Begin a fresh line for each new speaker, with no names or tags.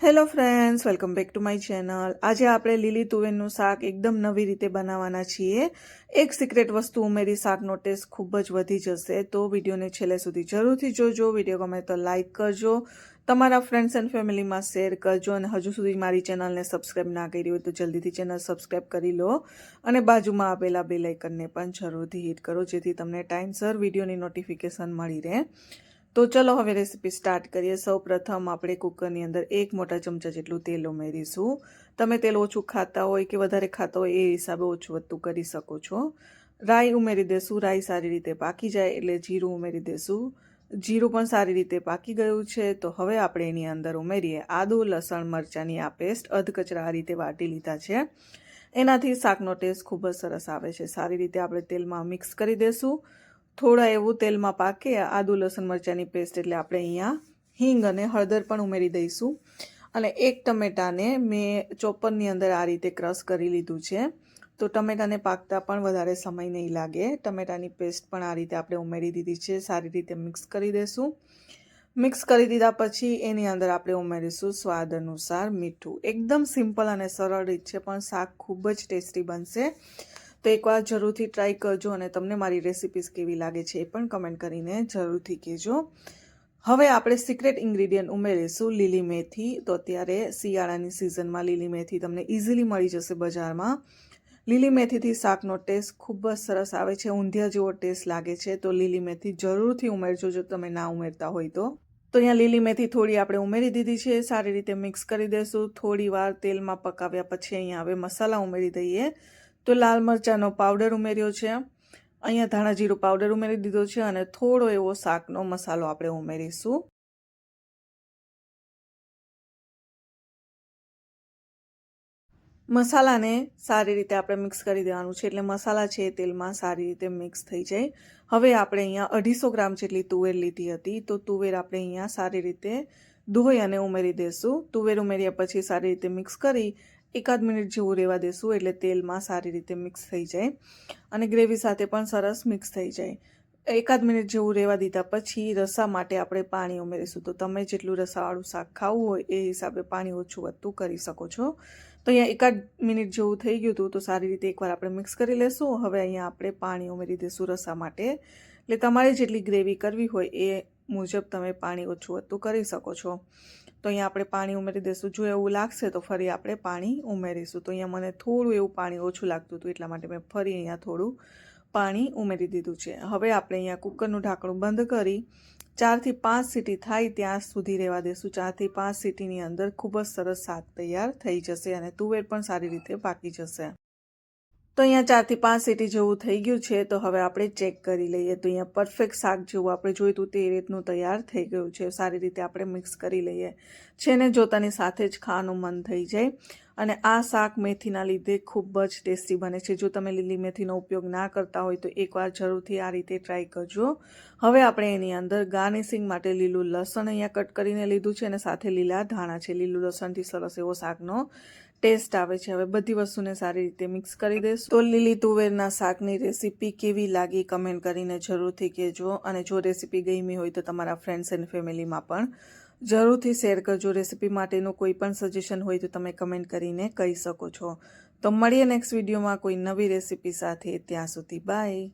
Hello friends welcome back to my channel આજે આપણે લીલી તુવેરનું શાક એકદમ નવી રીતે બનાવવાના છીએ. એક સિક્રેટ વસ્તુ ઉમેરી શાકનો ટેસ્ટ ખૂબ જ વધી જશે, તો વિડીયોને છેલ્લે સુધી જરૂરથી જોજો. વીડિયો ગમે તો લાઇક કરજો, તમારા ફ્રેન્ડ્સ એન્ડ ફેમિલીમાં શેર કરજો, અને હજુ સુધી મારી ચેનલને સબસ્ક્રાઈબ ના કરી હોય તો જલ્દીથી ચેનલ સબસ્ક્રાઈબ કરી લો. અને બાજુમાં આપેલા બે લાઇકનને પણ જરૂરથી હિટ કરો, જેથી તમને ટાઈમસર વિડીયોની નોટિફિકેશન મળી રહે. તો ચલો હવે રેસીપી સ્ટાર્ટ કરીએ. સૌ પ્રથમ આપણે કુકરની અંદર એક મોટા ચમચા જેટલું તેલ ઉમેરીશું. તમે તેલ ઓછું ખાતા હોય કે વધારે ખાતા હોય એ હિસાબે ઓછું વધતું કરી શકો છો. રાઈ ઉમેરી દેશું. રાઈ સારી રીતે પાકી જાય એટલે જીરું ઉમેરી દેશું. જીરું પણ સારી રીતે પાકી ગયું છે તો હવે આપણે એની અંદર ઉમેરીએ આદુ, લસણ, મરચાંની આ પેસ્ટ. અધકચરા આ રીતે વાટી લીધા છે. એનાથી શાકનો ટેસ્ટ ખૂબ જ સરસ આવે છે. સારી રીતે આપણે તેલમાં મિક્સ કરી દેશું. થોડા એવું તેલમાં પાકે આદુ, લસણ, મરચાંની પેસ્ટ એટલે આપણે અહીંયા હિંગ અને હળદર પણ ઉમેરી દઈશું. અને એક ટમેટાને મેં ચોપરની અંદર આ રીતે ક્રશ કરી લીધું છે. તો ટમેટાને પાકતા પણ વધારે સમય નહીં લાગે. ટમેટાની પેસ્ટ પણ આ રીતે આપણે ઉમેરી દીધી છે. સારી રીતે મિક્સ કરી દઈશું મિક્સ કરી દીધા પછી એની અંદર આપણે ઉમેરીશું સ્વાદ અનુસાર મીઠું. એકદમ સિમ્પલ અને સરળ રીત છે, પણ શાક ખૂબ જ ટેસ્ટી બનશે. તો એકવાર જરૂરથી ટ્રાય કરજો અને તમને મારી રેસિપીસ કેવી લાગે છે એ પણ કમેન્ટ કરીને જરૂરથી કહેજો. હવે આપણે સિક્રેટ ઇન્ગ્રીડિયન્ટ ઉમેરીશું લીલી મેથી. તો અત્યારે શિયાળાની સિઝનમાં લીલી મેથી તમને ઇઝીલી મળી જશે બજારમાં. લીલી મેથીથી શાકનો ટેસ્ટ ખૂબ જ સરસ આવે છે, ઊંધિયા જેવો ટેસ્ટ લાગે છે. તો લીલી મેથી જરૂરથી ઉમેરજો જો તમે ના ઉમેરતા હોય તો. તો અહીંયા લીલી મેથી થોડી આપણે ઉમેરી દીધી છે, સારી રીતે મિક્સ કરી દઈશું થોડી વાર તેલમાં પકાવ્યા પછી અહીંયા હવે મસાલા ઉમેરી દઈએ. તો લાલ મરચાંનો પાવડર ઉમેર્યો છે. અહીંયા ધાણા જીરું પાવડર ઉમેરી દીધો છે અને થોડો એવો શાકનો મસાલો આપણે ઉમેરીશું. મસાલાને સારી રીતે આપણે મિક્સ કરી દેવાનું છે એટલે મસાલા છે એ તેલમાં સારી રીતે મિક્સ થઈ જાય. હવે આપણે અહીંયા અઢીસો ગ્રામ જેટલી તુવેર લીધી હતી તો તુવેર આપણે અહીંયા સારી રીતે ધોઈ અને ઉમેરી દઈશું તુવેર ઉમેર્યા પછી સારી રીતે મિક્સ કરી એકાદ મિનિટ જેવું રહેવા દેશું એટલે તેલમાં સારી રીતે મિક્સ થઈ જાય અને ગ્રેવી સાથે પણ સરસ મિક્સ થઈ જાય. એકાદ મિનિટ જેવું રહેવા દીધા પછી રસા માટે આપણે પાણી ઉમેરીશું. તો તમે જેટલું રસાવાળું શાક ખાવું હોય એ હિસાબે પાણી ઓછું વધતું કરી શકો છો. તો અહીંયા એકાદ મિનિટ જેવું થઈ ગયું હતું તો સારી રીતે એકવાર આપણે મિક્સ કરી લેશું. હવે અહીંયા આપણે પાણી ઉમેરી દઈશું રસા માટે. એટલે તમારે જેટલી ગ્રેવી કરવી હોય એ મુજબ તમે પાણી ઓછું વધતું કરી શકો છો. તો અહીંયા આપણે પાણી ઉમેરી દઈશું. જો એવું લાગશે તો ફરી આપણે પાણી ઉમેરીશું. તો અહીંયા મને થોડું એવું પાણી ઓછું લાગતું હતું, એટલા માટે મેં ફરી અહીંયા થોડું પાણી ઉમેરી દીધું છે. હવે આપણે અહીંયા કુકરનું ઢાંકણું બંધ કરી ચારથી પાંચ સીટી થાય ત્યાં સુધી રહેવા દઈશું. ચારથી પાંચ સીટીની અંદર ખૂબ જ સરસ શાક તૈયાર થઈ જશે અને તુવેર પણ સારી રીતે પાકી જશે. તો અહીંયા ચારથી પાંચ સીટી જેવું થઈ ગયું છે, તો હવે આપણે ચેક કરી લઈએ. તો અહીંયા પરફેક્ટ શાક જેવું આપણે જોઈતું તે રીતનું તૈયાર થઈ ગયું છે. સારી રીતે આપણે મિક્સ કરી લઈએ. છે ને, જોતાની સાથે જ ખાવાનું મન થઈ જાય. અને આ શાક મેથીના લીધે ખૂબ જ ટેસ્ટી બને છે. જો તમે લીલી મેથીનો ઉપયોગ ના કરતા હોય, તો એકવાર જરૂરથી આ રીતે ટ્રાય કરજો. હવે આપણે એની અંદર ગાર્નિશિંગ માટે લીલું લસણ અહીંયા કટ કરીને લીધું છે અને સાથે લીલા ધાણા છે. લીલું લસણથી સરસ એવો શાકનો ટેસ્ટ આવે છે. હવે બધી વસ્તુને સારી રીતે મિક્સ કરી દઈશું. તો લીલી તુવેરના શાકની રેસીપી કેવી લાગી કમેન્ટ કરીને જરૂરથી કહેજો. અને જો રેસીપી ગમી હોય તો તમારા ફ્રેન્ડ્સ એન્ડ ફેમિલીમાં પણ જરૂરથી શેર કરજો. રેસીપી માટેનું કોઈ પણ સજેશન હોય તો તમે કમેન્ટ કરીને કહી શકો છો. તો મળીએ નેક્સ્ટ વિડીયોમાં કોઈ નવી રેસીપી સાથે. ત્યાં સુધી બાય